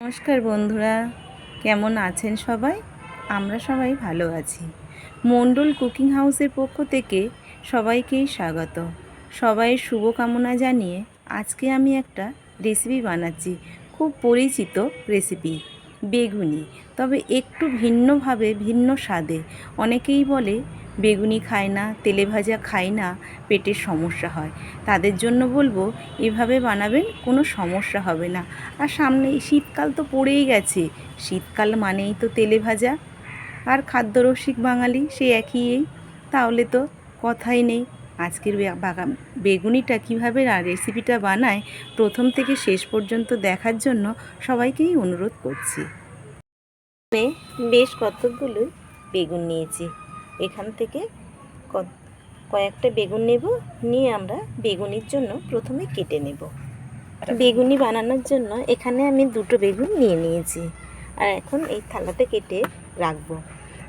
নমস্কার বন্ধুরা, কেমন আছেন সবাই? আমরা সবাই ভালো আছি। মণ্ডল কুকিং হাউসের পক্ষ থেকে সবাইকেই স্বাগত। সবাই শুভকামনা জানিয়ে আজকে আমি একটা রেসিপি বানাচ্ছি, খুব পরিচিত রেসিপি। বেগুনি। তবে একটু ভিন্নভাবে, ভিন্ন স্বাদে। অনেকেই বলে, বেগুনি খায় না, তেলে ভাজা খায় না, পেটের সমস্যা হয়। তাদের জন্য বলব, এভাবে বানাবেন কোনো সমস্যা হবে না। আর সামনে শীতকাল তো পড়েই গেছে। শীতকাল মানেই তো তেলে ভাজা। আর খাদ্যরসিক বাঙালি সে একই তাহলে তো কথাই নেই। আজকের বে- বাগা- বেগুনিটা কীভাবে রেসিপিটা বানায় প্রথম থেকে শেষ পর্যন্ত দেখার জন্য সবাইকেই অনুরোধ করছি। বেশ কতগুলো বেগুন নিয়েছি। এখান থেকে কয়েকটা বেগুন নেব, নিয়ে আমরা বেগুনির জন্য প্রথমে কেটে নেব। বেগুনি বানানোর জন্য এখানে আমি দুটো বেগুন নিয়ে নিয়েছি। আর এখন এই থালাতে কেটে রাখব।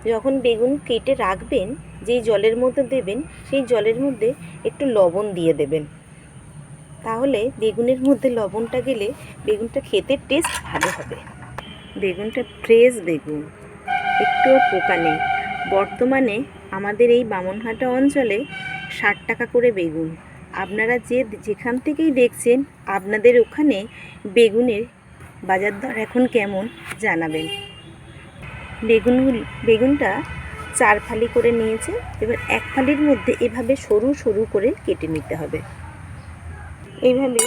যখন বেগুন কেটে রাখবেন, যেই জলের মধ্যে দেবেন, সেই জলের মধ্যে একটু লবণ দিয়ে দেবেন। তাহলে বেগুনের মধ্যে লবণটা গেলে বেগুনটা খেতে টেস্ট ভালো হবে। বেগুনটা ফ্রেশ বেগুন। একটুও পোকা নেই। বর্তমানে আমাদের এই বামনহাটা অঞ্চলে ষাট টাকা করে বেগুন। আপনারা যে যেখান থেকেই দেখছেন, আপনাদের ওখানে বেগুনের বাজার দর এখন কেমন জানাবেন। বেগুনগুলি, বেগুনটা চার ফালি করে নিয়েছে। এবার এক ফালির মধ্যে এভাবে সরু সরু করে কেটে নিতে হবে। এইভাবে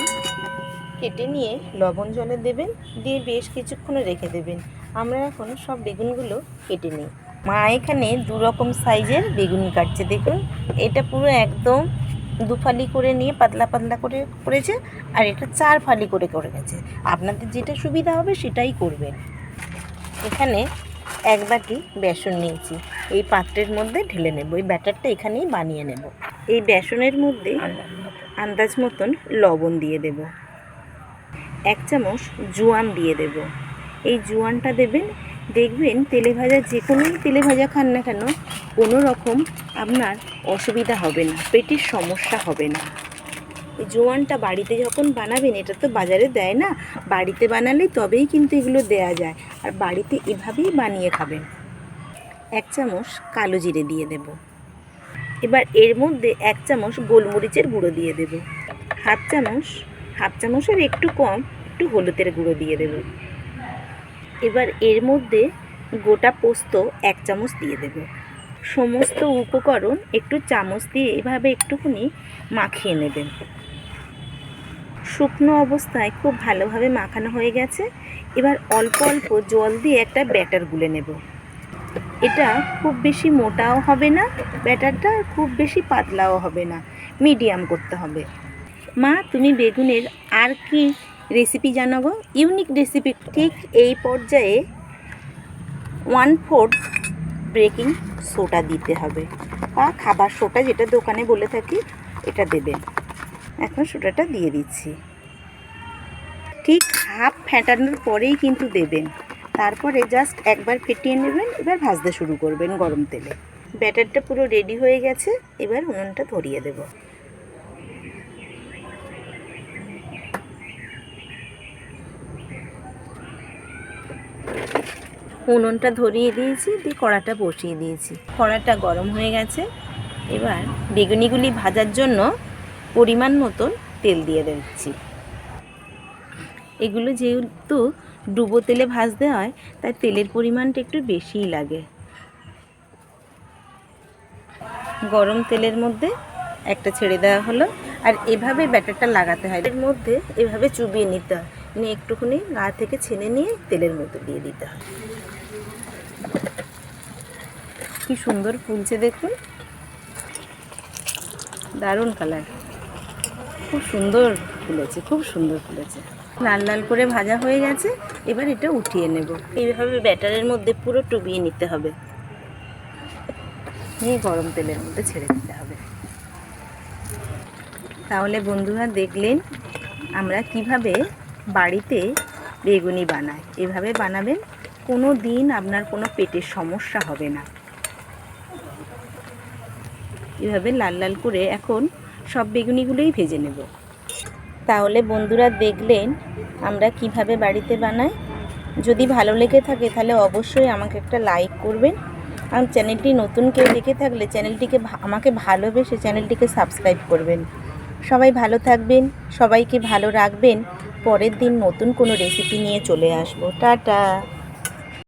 কেটে নিয়ে লবণ জলে দেবেন, দিয়ে বেশ কিছুক্ষণ রেখে দেবেন। আমরা এখন সব বেগুনগুলো কেটে নিই। মা এখানে দু রকম সাইজের বেগুন কাটছে, দেখুন। এটা পুরো একদম দু ফালি করে নিয়ে পাতলা পাতলা করে করেছে, আর এটা চার ফালি করে করে গেছে আপনাদের যেটা সুবিধা হবে সেটাই করবেন। এখানে এক বাটি বেসন নিয়েছি। এই পাত্রের মধ্যে ঢেলে নেব। এই ব্যাটারটা এখানেই বানিয়ে নেব। এই বেসনের মধ্যে আন্দাজ মতন লবণ দিয়ে দেব। এক চামচ জোয়ান দিয়ে দেব। এই জোয়ানটা দেবেন। দেখবেন তেলে ভাজা যে কোনোই তেলে ভাজা খান না কেন, কোনো রকম আপনার অসুবিধা হবে না, পেটের সমস্যা হবে না। এই জোয়ানটা বাড়িতে যখন বানাবেন, এটা তো বাজারে দেয় না। বাড়িতে বানালে তবেই কিন্তু এগুলো দেয়া যায়। আর বাড়িতে এভাবেই বানিয়ে খাবেন। এক চামচ কালো জিরে দিয়ে দেব। এবার এর মধ্যে এক চামচ গোলমরিচের গুঁড়ো দিয়ে দেব। হাফ চামচ, হাফ চামচের একটু কম, একটু হলুদের গুঁড়ো দিয়ে দেব। এবার এর মধ্যে গোটা পোস্ত এক চামচ দিয়ে দেব। সমস্ত উপকরণ একটু চামচ দিয়ে এভাবে একটুখানি মাখিয়ে নেবেন। শুকনো অবস্থায় খুব ভালোভাবে মাখানো হয়ে গেছে। এবার অল্প অল্প জল দিয়ে একটা ব্যাটার গুলে নেব। এটা খুব বেশি মোটাও হবে না, ব্যাটারটা খুব বেশি পাতলাও হবে না, মিডিয়াম করতে হবে। মা, তুমি বেগুনের আর কি রেসিপি জানো গো ইউনিক রেসিপি ঠিক এই পর্যায়ে ওয়ান ফোর্থ বেকিং সোডা দিতে হবে। বা খাবার সোডা যেটা দোকানে বলে থাকি, এটা দেবেন। এখন সোডাটা দিয়ে দিচ্ছি। ঠিক হাফ ফেটানোর পরেই কিন্তু দেবেন। তারপরে জাস্ট একবার ফেটিয়ে নেবেন, এবার ভাজতে শুরু করবেন গরম তেলে। ব্যাটারটা পুরো রেডি হয়ে গেছে, এবার উনুনটা ধরিয়ে দেব। উনুনটা ধরিয়ে দিয়েছি, দিয়ে কড়াটা বসিয়ে দিয়েছি। কড়াটা গরম হয়ে গেছে। এবার বেগুনিগুলি ভাজার জন্য পরিমাণ মতন তেল দিয়ে দিচ্ছি। এগুলো যেহেতু ডুবো তেলে ভাজতে হয়, তাই তেলের পরিমাণটা একটু বেশিই লাগে। গরম তেলের মধ্যে একটা ছেড়ে দেওয়া হলো, আর এভাবে ব্যাটারটা লাগাতে হয়। এর মধ্যে এভাবে চুবিয়ে নিতে হয়। নিয়ে একটুখানি গা থেকে ছেনে নিয়ে তেলের মধ্যে দিয়ে দিতে হয়। কি সুন্দর ফুলছে দেখুন। দারুণ কালার খুব সুন্দর ফুলেছে, খুব সুন্দর ফুলেছে। লাল লাল করে ভাজা হয়ে গেছে, এবার এটা উঠিয়ে নেব। এইভাবে ব্যাটারের মধ্যে পুরো টুবিয়ে নিতে হবে। নিয়ে গরম তেলের মধ্যে ছেড়ে দিতে হবে। তাহলে বন্ধুরা দেখলেন আমরা কীভাবে বাড়িতে বেগুনি বানাই। এভাবে বানাবেন, কোনো দিন আপনার কোনো পেটের সমস্যা হবে না। এভাবে লাল লাল করে এখন সব বেগুনিগুলোই ভেজে নেব। তাহলে বন্ধুরা দেখলেন আমরা কীভাবে বাড়িতে বানাই। যদি ভালো লেগে থাকে তাহলে অবশ্যই আমাকে একটা লাইক করবেন। আর চ্যানেলটি নতুন কেউ দেখে থাকলে চ্যানেলটিকে আমাকে ভালোবেসে চ্যানেলটিকে সাবস্ক্রাইব করবেন। সবাই ভালো থাকবেন, সবাইকে ভালো রাখবেন। পরের দিন নতুন কোনো রেসিপি নিয়ে চলে আসব। টাটা!